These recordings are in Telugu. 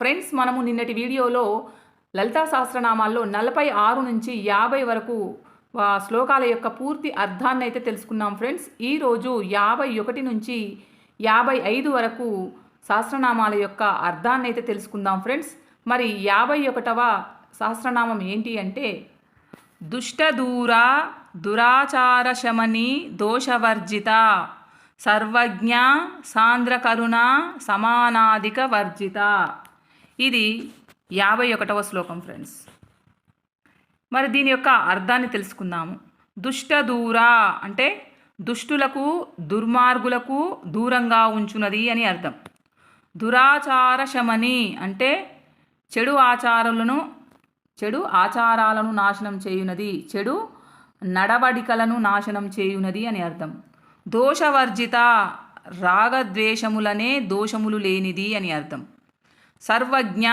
ఫ్రెండ్స్ మనము నిన్నటి వీడియోలో లలితా సహస్రనామాల్లో నలభై ఆరు నుంచి యాభై వరకు శ్లోకాల యొక్క పూర్తి అర్థాన్ని అయితే తెలుసుకున్నాం ఫ్రెండ్స్. ఈరోజు యాభై ఒకటి నుంచి యాభై ఐదు వరకు సహస్రనామాల యొక్క అర్థాన్ని అయితే తెలుసుకుందాం ఫ్రెండ్స్. మరి యాభై ఒకటవ సహస్రనామం ఏంటి అంటే దుష్టదూర దురాచార శమని దోషవర్జిత సర్వజ్ఞ సాంద్రకరుణ సమానాధిక వర్జిత. ఇది యాభై ఒకటవ శ్లోకం ఫ్రెండ్స్. మరి దీని యొక్క అర్థాన్ని తెలుసుకుందాము. దుష్ట దూరా అంటే దుష్టులకు దుర్మార్గులకు దూరంగా ఉంచునది అని అర్థం. దురాచార శమని అంటే చెడు ఆచారాలను చెడు ఆచారాలను నాశనం చేయునది చెడు నడవడికలను నాశనం చేయునది అని అర్థం. దోషవర్జిత రాగద్వేషములనే దోషములు లేనిది అని అర్థం. సర్వజ్ఞ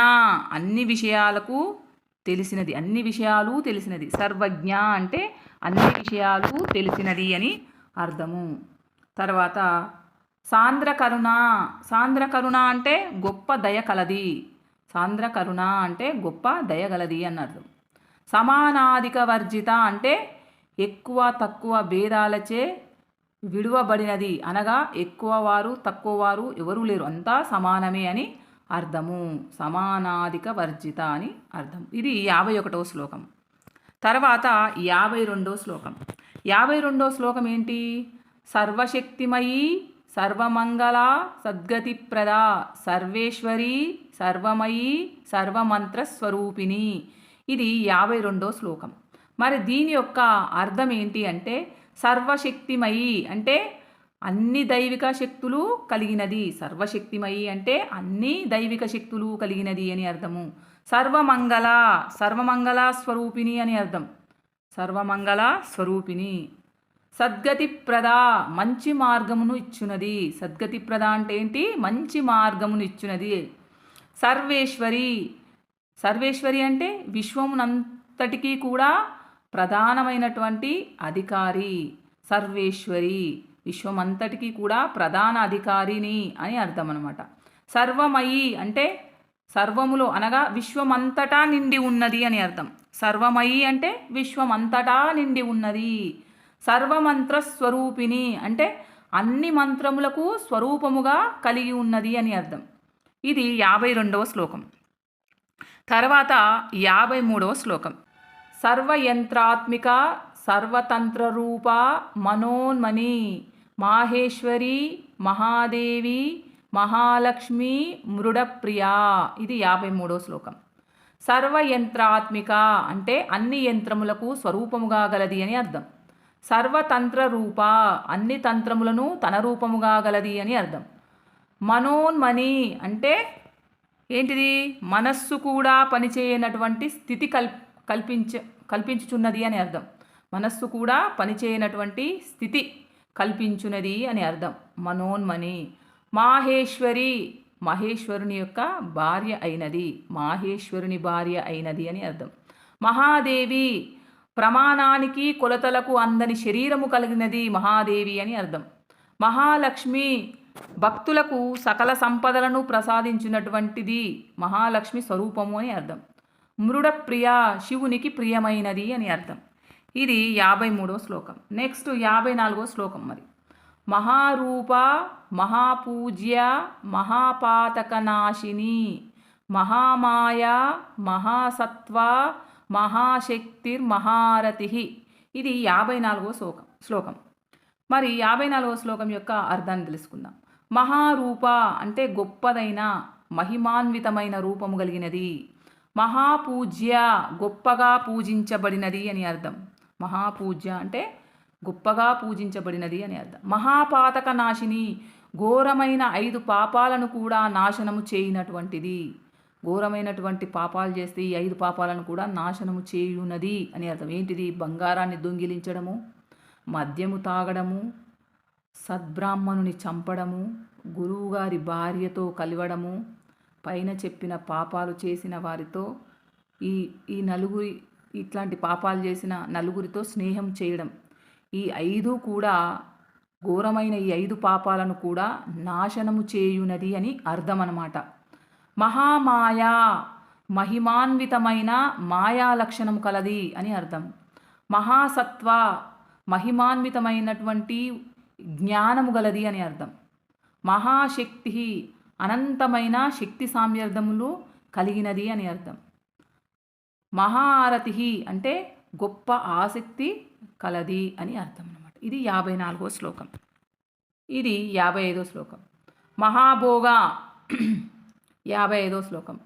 అన్ని విషయాలకు తెలిసినది అన్ని విషయాలు తెలిసినది. సర్వజ్ఞ అంటే అన్ని విషయాలు తెలిసినది అని అర్థము. తర్వాత సాంద్రకరుణ కరుణ కరుణ అంటే గొప్ప దయ కలది. సాంద్రకరుణ అంటే గొప్ప దయ గలది అని అర్థం. సమానాధిక వర్జిత అంటే ఎక్కువ తక్కువ భేదాలచే విడువబడినది అనగా ఎక్కువ వారు తక్కువ వారు ఎవరూ లేరు. అంతా సమానమే అని అర్థము సమానాధిక వర్జిత అని అర్థం. ఇది యాభై ఒకటో శ్లోకం. తర్వాత యాభై రెండో శ్లోకం. యాభై రెండో శ్లోకం ఏంటి? సర్వశక్తిమయీ సర్వమంగళ సద్గతిప్రద సర్వేశ్వరి సర్వమయీ సర్వమంత్రస్వరూపిణి. ఇది యాభై రెండో శ్లోకం. మరి దీని యొక్క అర్థం ఏంటి అంటే సర్వశక్తిమయీ అంటే అన్ని దైవిక శక్తులు కలిగినది. సర్వశక్తిమయి అంటే అన్ని దైవిక శక్తులు కలిగినది అని అర్థము. సర్వమంగళ సర్వమంగళ స్వరూపిణి అని అర్థం. సర్వమంగళ స్వరూపిణి. సద్గతిప్రద మంచి మార్గమును ఇచ్చునది. సద్గతిప్రద అంటే ఏంటి? మంచి మార్గమును ఇచ్చునది. సర్వేశ్వరి. సర్వేశ్వరి అంటే విశ్వమునంతటికీ కూడా ప్రధానమైనటువంటి అధికారి. సర్వేశ్వరి. విశ్వమంతటికి కూడా ప్రధాన అధికారిని అని అర్థం అనమాట సర్వమయి అంటే సర్వములో అనగా విశ్వమంతటా నిండి ఉన్నది అని అర్థం. సర్వమయి అంటే విశ్వమంతటా నిండి ఉన్నది. సర్వమంత్ర స్వరూపిణి అంటే అన్ని మంత్రములకు స్వరూపముగా కలిగి ఉన్నది అని అర్థం. ఇది యాభై రెండవ శ్లోకం. తర్వాత యాభై మూడవ శ్లోకం. సర్వయంత్రాత్మిక సర్వతంత్రరూప మనోన్మణి మాహేశ్వరి మహాదేవి మహాలక్ష్మి మృడప్రియా. ఇది యాభై మూడో శ్లోకం. సర్వయంత్రాత్మిక అంటే అన్ని యంత్రములకు స్వరూపముగా గలది అని అర్థం. సర్వతంత్ర రూప అన్ని తంత్రములను తన రూపముగా గలది అని అర్థం. మనోన్మణి అంటే ఏంటిది? మనస్సు కూడా పనిచేయనటువంటి స్థితి కల్ కల్పించ కల్పించుచున్నది అని అర్థం. మనస్సు కూడా పనిచేయనటువంటి స్థితి కల్పించునది అని అర్థం. మనోన్మణి మాహేశ్వరి. మహేశ్వరుని యొక్క భార్య అయినది. మాహేశ్వరుని భార్య అయినది అని అర్థం. మహాదేవి. ప్రమాణానికి కొలతలకు అందని శరీరము కలిగినది మహాదేవి అని అర్థం. మహాలక్ష్మి. భక్తులకు సకల సంపదలను ప్రసాదించినటువంటిది మహాలక్ష్మి స్వరూపము అని అర్థం. మృడప్రియ. శివునికి ప్రియమైనది అని అర్థం. ఇది యాభై మూడో శ్లోకం. నెక్స్ట్ యాభై నాలుగో శ్లోకం మరి. మహారూప మహాపూజ్య మహాపాతకనాశిని మహామాయ మహాసత్వ మహాశక్తిర్ మహారతి ఇది యాభై నాలుగో శ్లోకం శ్లోకం. మరి యాభై నాలుగో శ్లోకం యొక్క అర్థాన్ని తెలుసుకుందాం. మహారూప అంటే గొప్పదైన మహిమాన్వితమైన రూపము కలిగినది. మహాపూజ్య గొప్పగా పూజించబడినది అని అర్థం. మహాపూజ్య అంటే గొప్పగా పూజించబడినది అని అర్థం. మహాపాతక నాశిని ఘోరమైన ఐదు పాపాలను కూడా నాశనము చేయనటువంటిది. ఘోరమైనటువంటి పాపాలు చేస్తే ఈ ఐదు పాపాలను కూడా నాశనము చేయునది అని అర్థం. ఏంటిది? బంగారాన్ని దొంగిలించడము మద్యము తాగడము సద్బ్రాహ్మణుని చంపడము గురువుగారి భార్యతో కలవడము పైన చెప్పిన పాపాలు చేసిన వారితో ఈ ఈ నలుగురి ఇట్లాంటి పాపాలు చేసిన నలుగురితో స్నేహం చేయడం. ఈ ఐదు కూడా ఘోరమైన ఈ ఐదు పాపాలను కూడా నాశనము చేయునది అని అర్థం అన్నమాట మహామాయా మహిమాన్వితమైన మాయా లక్షణం కలది అని అర్థం. మహాసత్వ మహిమాన్వితమైనటువంటి జ్ఞానము గలది అని అర్థం. మహాశక్తి అనంతమైన శక్తి సామ్యర్థములు కలిగినది అని అర్థం. మహారతి అంటే గొప్ప ఆసక్తి కలది అని అర్థం అనమాట ఇది యాభై నాలుగో శ్లోకం. ఇది యాభై ఐదో శ్లోకం. మహాభోగ యాభై ఐదో శ్లోకం.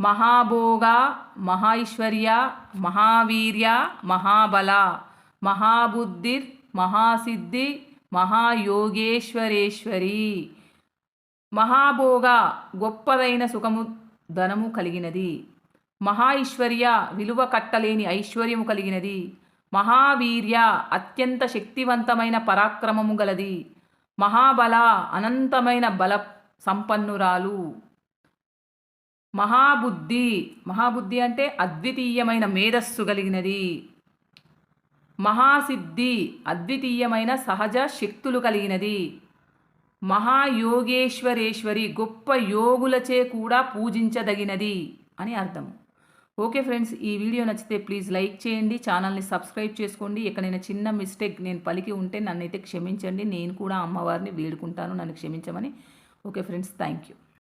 మహాభోగ మహైశ్వర్య మహావీర్య మహాబల మహాబుద్ధిర్ మహాసిద్ధి మహాయోగేశ్వరేశ్వరి. మహాభోగ గొప్పదైన సుఖము ధనము కలిగినది. మహైశ్వర్య విలువ కట్టలేని ఐశ్వర్యము కలిగినది. మహావీర్య అత్యంత శక్తివంతమైన పరాక్రమము గలది. మహాబల అనంతమైన బల సంపన్నురాలు. మహాబుద్ధి మహాబుద్ధి అంటే అద్వితీయమైన మేధస్సు కలిగినది. మహాసిద్ధి అద్వితీయమైన సహజ శక్తులు కలిగినది. మహాయోగేశ్వరేశ్వరి గొప్ప యోగులచే కూడా పూజించదగినది అని అర్థం ఓకే ఫ్రెండ్స్ ఈ వీడియో నచ్చితే ప్లీజ్ లైక్ చేయండి ఛానల్ని సబ్స్క్రైబ్ చేసుకోండి. ఎక్కడైనా చిన్న మిస్టేక్ నేను పలికి ఉంటే నన్నైతే క్షమించండి. నేను కూడా అమ్మవారిని వేడుకుంటాను నన్ను క్షమించమని. Okay friends thank you.